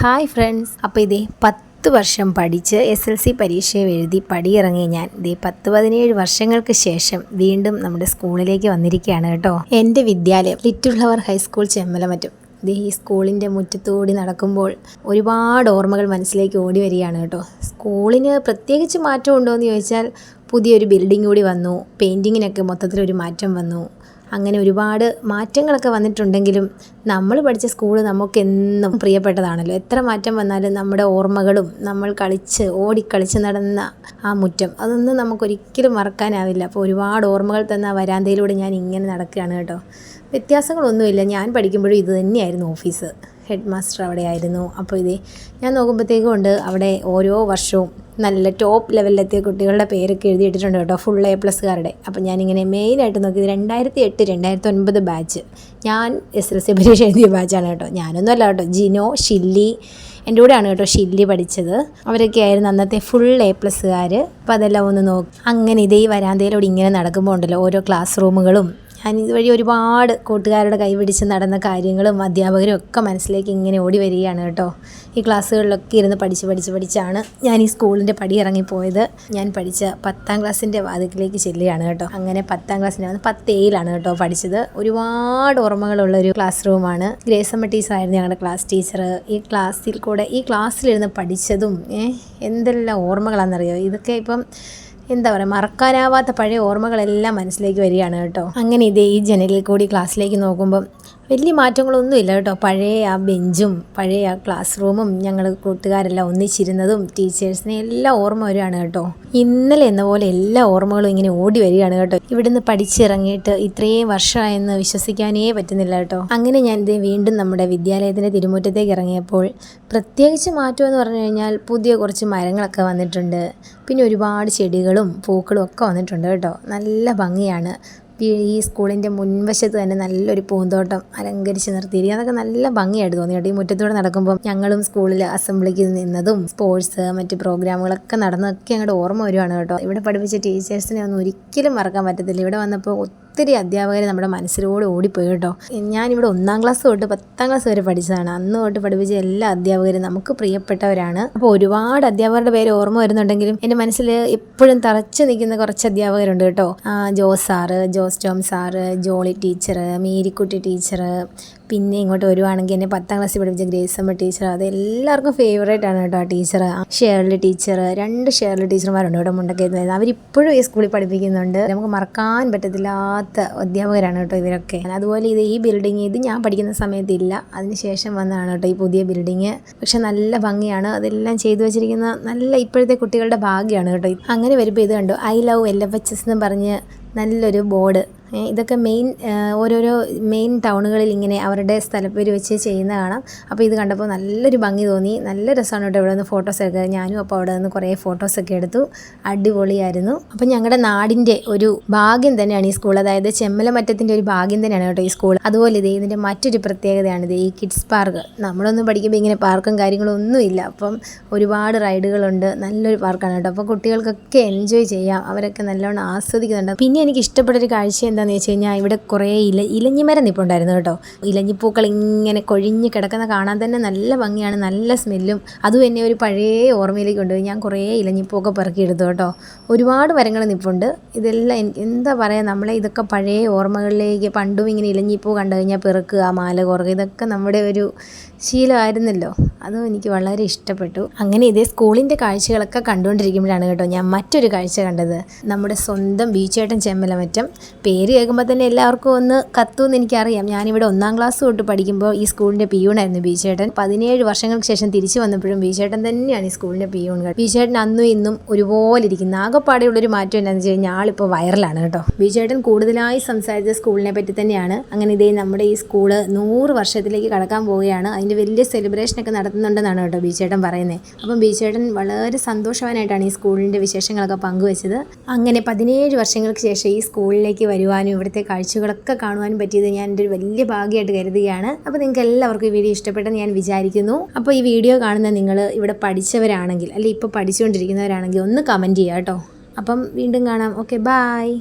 Hi friends. അപ്പോൾ ഇതേ പത്ത് വർഷം പഠിച്ച് എസ് എൽ സി പരീക്ഷ എഴുതി പടിയിറങ്ങിയ ഞാൻ ഇതേ പത്ത് പതിനേഴ് വർഷങ്ങൾക്ക് ശേഷം വീണ്ടും നമ്മുടെ സ്കൂളിലേക്ക് വന്നിരിക്കുകയാണ് കേട്ടോ. എന്റെ വിദ്യാലയം ലിറ്റിൽ ഫ്ലവർ ഹൈസ്കൂൾ ചെമ്മലമറ്റം. ഇത് ഈ സ്കൂളിന്റെ മുറ്റത്തുകൂടി നടക്കുമ്പോൾ ഒരുപാട് ഓർമ്മകൾ മനസ്സിലേക്ക് ഓടി വരികയാണ് കേട്ടോ. സ്കൂളിന് പ്രത്യേകിച്ച് മാറ്റം ഉണ്ടോ എന്ന് ചോദിച്ചാൽ പുതിയൊരു ബിൽഡിംഗ് കൂടി വന്നു. പെയിന്റിങ്ങിനൊക്കെ മൊത്തത്തിലൊരു മാറ്റം വന്നു. അങ്ങനെ ഒരുപാട് മാറ്റങ്ങളൊക്കെ വന്നിട്ടുണ്ടെങ്കിലും നമ്മൾ പഠിച്ച സ്കൂൾ നമുക്കെന്നും പ്രിയപ്പെട്ടതാണല്ലോ. എത്ര മാറ്റം വന്നാലും നമ്മുടെ ഓർമ്മകളും നമ്മൾ കളിച്ച് ഓടിക്കളിച്ച് നടന്ന ആ മുറ്റം അതൊന്നും നമുക്കൊരിക്കലും മറക്കാനാവില്ല. അപ്പോൾ ഒരുപാട് ഓർമ്മകൾ തന്ന വരാന്തയിലൂടെ ഞാൻ ഇങ്ങനെ നടക്കുകയാണ് കേട്ടോ. വ്യത്യാസങ്ങളൊന്നുമില്ല. ഞാൻ പഠിക്കുമ്പോഴും ഇത് തന്നെയായിരുന്നു ഓഫീസ്. ഹെഡ് മാസ്റ്റർ അവിടെ ആയിരുന്നു അപ്പോൾ ഇതേ ഞാൻ നോക്കുമ്പോഴത്തേക്കും ഉണ്ട് അവിടെ ഓരോ വർഷവും നല്ല ടോപ്പ് ലെവലിലെത്തിയ കുട്ടികളുടെ പേരൊക്കെ എഴുതിയിട്ടിട്ടുണ്ട് കേട്ടോ ഫുൾ എ പ്ലസ്സുകാരുടെ അപ്പോൾ ഞാനിങ്ങനെ മെയിനായിട്ട് നോക്കിയത് രണ്ടായിരത്തി എട്ട് രണ്ടായിരത്തി ഒൻപത് ബാച്ച് ഞാൻ എസ് എൽ സി പരീക്ഷ എഴുതിയ ബാച്ചാണ് കേട്ടോ. ഞാനൊന്നും അല്ല കേട്ടോ ജിനോ ഷില്ലി എന്റെ കൂടെയാണ് കേട്ടോ ഷില്ലി പഠിച്ചത്. അവരൊക്കെ ആയിരുന്നു അന്നത്തെ ഫുൾ എ പ്ലസ്സുകാർ അപ്പോൾ അതെല്ലാം ഒന്ന് നോക്കി. അങ്ങനെ ഇതേ വരാന്തയിലൂടെ ഇങ്ങനെ നടക്കുമ്പോൾ ഉണ്ടല്ലോ ഓരോ ക്ലാസ് റൂമുകളും ഞാൻ ഇതുവഴി ഒരുപാട് കൂട്ടുകാരുടെ കൈപിടിച്ച് നടന്ന കാര്യങ്ങളും അധ്യാപകരും ഒക്കെ മനസ്സിലേക്ക് ഇങ്ങനെ ഓടി വരികയാണ് കേട്ടോ. ഈ ക്ലാസ്സുകളിലൊക്കെ ഇരുന്ന് പഠിച്ച് പഠിച്ച് പഠിച്ചാണ് ഞാൻ ഈ സ്കൂളിന്റെ പടി ഇറങ്ങിപ്പോയത്. ഞാൻ പഠിച്ച പത്താം ക്ലാസ്സിന്റെ വാതിക്കിലേക്ക് ചെല്ലുകയാണ് കേട്ടോ. അങ്ങനെ പത്താം ക്ലാസ്സിന്റെ വന്ന് പത്ത് ഏയിലാണ് കേട്ടോ പഠിച്ചത്. ഒരുപാട് ഓർമ്മകളുള്ള ഒരു ക്ലാസ് റൂമാണ്. ഗ്രേസമ്മ ടീച്ചറായിരുന്നു ഞങ്ങളുടെ ക്ലാസ് ടീച്ചർ ഈ ക്ലാസ്സിൽ കൂടെ ഈ ക്ലാസ്സിലിരുന്ന് പഠിച്ചതും എന്തെല്ലാം ഓർമ്മകളാണെന്നറിയോ? ഇതൊക്കെ ഇപ്പം എന്താ പറയുക മറക്കാനാവാത്ത പഴയ ഓർമ്മകളെല്ലാം മനസ്സിലേക്ക് വരികയാണ് കേട്ടോ. അങ്ങനെ ഇതേ ഈ ജനലിൽ കൂടി ക്ലാസ്സിലേക്ക് നോക്കുമ്പം വലിയ മാറ്റങ്ങളൊന്നുമില്ല കേട്ടോ. പഴയ ആ ബെഞ്ചും പഴയ ആ ക്ലാസ് റൂമും ഞങ്ങൾ കൂട്ടുകാരെല്ലാം ഒന്നിച്ചിരുന്നതും ടീച്ചേഴ്സിനെ എല്ലാം ഓർമ്മ വരികയാണ് കേട്ടോ. ഇന്നലെ എന്ന പോലെ എല്ലാ ഓർമ്മകളും ഇങ്ങനെ ഓടി വരികയാണ് കേട്ടോ. ഇവിടുന്ന് പഠിച്ചിറങ്ങിയിട്ട് ഇത്രയും വർഷമായെന്ന് വിശ്വസിക്കാനേ പറ്റുന്നില്ല കേട്ടോ. അങ്ങനെ ഞാൻ ഇത് വീണ്ടും നമ്മുടെ വിദ്യാലയത്തിന്റെ തിരുമുറ്റത്തേക്ക് ഇറങ്ങിയപ്പോൾ പ്രത്യേകിച്ച് മാറ്റം എന്ന് പറഞ്ഞു കഴിഞ്ഞാൽ പുതിയ കുറച്ച് മരങ്ങളൊക്കെ വന്നിട്ടുണ്ട്. പിന്നെ ഒരുപാട് ചെടികളും പൂക്കളും ഒക്കെ വന്നിട്ടുണ്ട് കേട്ടോ. നല്ല ഭംഗിയാണ്. ഈ സ്കൂളിന്റെ മുൻവശത്ത് തന്നെ നല്ലൊരു പൂന്തോട്ടം അലങ്കരിച്ച് നിർത്തിയിരിക്കുക. അതൊക്കെ നല്ല ഭംഗിയായിട്ട് തോന്നി കേട്ടോ. ഈ മുറ്റത്തൂടെ നടക്കുമ്പോൾ ഞങ്ങളും സ്കൂളിൽ അസംബ്ലിക്ക് നിന്നതും സ്പോർട്സ് മറ്റ് പ്രോഗ്രാമുകളൊക്കെ നടന്നതൊക്കെ അങ്ങോട്ട് ഓർമ്മ വരുവാണ് കേട്ടോ. ഇവിടെ പഠിപ്പിച്ച ടീച്ചേഴ്സിനെ ഒന്നും ഒരിക്കലും മറക്കാൻ പറ്റത്തില്ല. ഇവിടെ വന്നപ്പോൾ ഒത്തിരി അധ്യാപകർ നമ്മുടെ മനസ്സിലൂടെ ഓടിപ്പോയി കേട്ടോ. ഞാനിവിടെ ഒന്നാം ക്ലാസ് തൊട്ട് പത്താം ക്ലാസ് വരെ പഠിച്ചതാണ്. അന്ന് തൊട്ട് പഠിപ്പിച്ച എല്ലാ അധ്യാപകരും നമുക്ക് പ്രിയപ്പെട്ടവരാണ്. അപ്പോൾ ഒരുപാട് അധ്യാപകരുടെ പേര് ഓർമ്മ വരുന്നുണ്ടെങ്കിലും എന്റെ മനസ്സിൽ എപ്പോഴും തറച്ചു നിൽക്കുന്ന കുറച്ച് അധ്യാപകരുണ്ട് കേട്ടോ. Jose sir Jose Tom sir Jolly teacher Marykutty teacher പിന്നെ ഇങ്ങോട്ട് വരുവാണെങ്കിൽ എന്നെ പത്താം ക്ലാസ്സിൽ പഠിപ്പിച്ച ഗ്രേസമ്മ ടീച്ചർ അത് എല്ലാവർക്കും ഫേവറേറ്റ് ആണ് കേട്ടോ ആ ടീച്ചർ ഷേർലി ടീച്ചർ രണ്ട് ഷേർലി ടീച്ചർമാരുണ്ട് ഇവിടെ മുണ്ടക്കയത്ത് അവരിപ്പോഴും ഈ സ്കൂളിൽ പഠിപ്പിക്കുന്നുണ്ട്. നമുക്ക് മറക്കാൻ പറ്റത്തില്ലാത്ത അധ്യാപകരാണ് കേട്ടോ ഇവരൊക്കെ. അതുപോലെ ഇത് ഈ ബിൽഡിങ് ഇത് ഞാൻ പഠിക്കുന്ന സമയത്തില്ല അതിനുശേഷം വന്നതാണ് കേട്ടോ ഈ പുതിയ ബിൽഡിങ് പക്ഷെ നല്ല ഭംഗിയാണ്. അതെല്ലാം ചെയ്തു വെച്ചിരിക്കുന്ന നല്ല ഇപ്പോഴത്തെ കുട്ടികളുടെ ഭാഗ്യമാണ് കേട്ടോ അങ്ങനെ വരുമ്പോൾ ഇത് കണ്ടു. I love L F H S എന്ന് പറഞ്ഞ് നല്ലൊരു ബോർഡ് ഇതൊക്കെ മെയിൻ ഓരോരോ മെയിൻ ടൗണുകളിൽ ഇങ്ങനെ അവരുടെ സ്ഥലപ്പേര് വെച്ച് ചെയ്യുന്ന കാണാം. അപ്പോൾ ഇത് കണ്ടപ്പോൾ നല്ലൊരു ഭംഗി തോന്നി. നല്ല രസമാണ് കേട്ടോ ഇവിടെ നിന്ന് ഫോട്ടോസ് ഒക്കെ ഞാനും അപ്പോൾ അവിടെ നിന്ന് കുറേ ഫോട്ടോസൊക്കെ എടുത്തു. അടിപൊളിയായിരുന്നു. അപ്പോൾ ഞങ്ങളുടെ നാടിന്റെ ഒരു ഭാഗ്യം തന്നെയാണ് ഈ സ്കൂൾ. അതായത് ചെമ്മലമറ്റത്തിന്റെ ഒരു ഭാഗ്യം തന്നെയാണ് കേട്ടോ ഈ സ്കൂൾ. അതുപോലെ ഇത് ഇതിന്റെ മറ്റൊരു പ്രത്യേകതയാണ് ഇത് ഈ കിഡ്സ് പാർക്ക്. നമ്മളൊന്നും പഠിക്കുമ്പോൾ ഇങ്ങനെ പാർക്കും കാര്യങ്ങളും ഒന്നുമില്ല അപ്പം ഒരുപാട് റൈഡുകളുണ്ട്. നല്ലൊരു പാർക്കാണ് കേട്ടോ. അപ്പോൾ കുട്ടികൾക്കൊക്കെ എൻജോയ് ചെയ്യാം. അവരൊക്കെ നല്ലോണം ആസ്വദിക്കുന്നുണ്ട്. പിന്നെ എനിക്ക് ഇഷ്ടപ്പെട്ടൊരു കാഴ്ച എന്താണെന്ന് വെച്ച് കഴിഞ്ഞാൽ ഇവിടെ കുറേ ഇല ഇലഞ്ഞിമരം നിൽപ്പുണ്ടായിരുന്നു കേട്ടോ. ഇലഞ്ഞിപ്പൂക്കൾ ഇങ്ങനെ കൊഴിഞ്ഞ് കിടക്കുന്ന കാണാൻ തന്നെ നല്ല ഭംഗിയാണ് നല്ല സ്മെല്ലും. അതും എന്നെ ഒരു പഴയ ഓർമ്മയിലേക്ക് കൊണ്ടുപോയി. ഞാൻ കുറേ ഇലഞ്ഞിപ്പൂക്കെ പെറുക്കിയെടുത്തു കേട്ടോ. ഒരുപാട് മരങ്ങൾ നിപ്പുണ്ട്. ഇതെല്ലാം എന്താ പറയുക നമ്മളെ ഇതൊക്കെ പഴയ ഓർമ്മകളിലേക്ക് പണ്ടും ഇങ്ങനെ ഇലഞ്ഞിപ്പൂ കണ്ടു കഴിഞ്ഞാൽ പെറുക്കുക മാല കുറക്കുക ഇതൊക്കെ നമ്മുടെ ഒരു ശീലമായിരുന്നല്ലോ. അതും എനിക്ക് വളരെ ഇഷ്ടപ്പെട്ടു. അങ്ങനെ ഇതേ സ്കൂളിന്റെ കാഴ്ചകളൊക്കെ കണ്ടുകൊണ്ടിരിക്കുമ്പോഴാണ് കേട്ടോ ഞാൻ മറ്റൊരു കാഴ്ച കണ്ടത്. നമ്മുടെ സ്വന്തം ബീച്ചേട്ടൻ ചെമ്മലമറ്റം പേര് കേൾക്കുമ്പോൾ തന്നെ എല്ലാവർക്കും ഒന്ന് കത്തുമെന്ന് എനിക്കറിയാം. ഞാനിവിടെ ഒന്നാം ക്ലാസ് തൊട്ട് പഠിക്കുമ്പോൾ ഈ സ്കൂളിന്റെ പിയൂണായിരുന്നു ബീച്ചേട്ടൻ. പതിനേഴ് വർഷങ്ങൾക്ക് ശേഷം തിരിച്ചു വന്നപ്പോഴും ബീച്ചേട്ടൻ തന്നെയാണ് ഈ സ്കൂളിന്റെ പിയൂൺ ബീച്ചേട്ടൻ അന്നും ഇന്നും ഒരുപോലെ ഇരിക്കുന്ന. ആകെപ്പാടെയുള്ളൊരു മാറ്റം എന്താണെന്ന് വെച്ച് കഴിഞ്ഞാൽ ആളിപ്പോൾ വൈറലാണ് കേട്ടോ. ബീച്ചേട്ടൻ കൂടുതലായി സംസാരിച്ച സ്കൂളിനെ പറ്റി തന്നെയാണ്. അങ്ങനെ ഇതേ നമ്മുടെ ഈ സ്കൂൾ നൂറ് വർഷത്തിലേക്ക് കടക്കാൻ പോവുകയാണ്. അതിന്റെ വലിയ സെലിബ്രേഷനൊക്കെ നടത്തുന്നുണ്ടെന്നാണ് കേട്ടോ ബീച്ചേട്ടൻ പറയുന്നത് അപ്പം ബീച്ചേട്ടൻ വളരെ സന്തോഷവാനായിട്ടാണ് ഈ സ്കൂളിന്റെ വിശേഷങ്ങളൊക്കെ പങ്കുവച്ചത്. അങ്ങനെ പതിനേഴ് വർഷങ്ങൾക്ക് ശേഷം ഈ സ്കൂളിലേക്ക് വരുവാനും ഇവിടുത്തെ കാഴ്ചകളൊക്കെ കാണുവാനും പറ്റിയത് ഞാൻ എന്റെ ഒരു വലിയ ഭാഗ്യമായിട്ട് കരുതുകയാണ്. അപ്പോൾ നിങ്ങൾക്ക് എല്ലാവർക്കും ഈ വീഡിയോ ഇഷ്ടപ്പെട്ടെന്ന് ഞാൻ വിചാരിക്കുന്നു. അപ്പോൾ ഈ വീഡിയോ കാണുന്ന നിങ്ങൾ ഇവിടെ പഠിച്ചവരാണെങ്കിൽ അല്ലെങ്കിൽ ഇപ്പോൾ പഠിച്ചുകൊണ്ടിരിക്കുന്നവരാണെങ്കിൽ ഒന്ന് കമന്റ് ചെയ്യുക കേട്ടോ അപ്പം വീണ്ടും കാണാം. Okay bye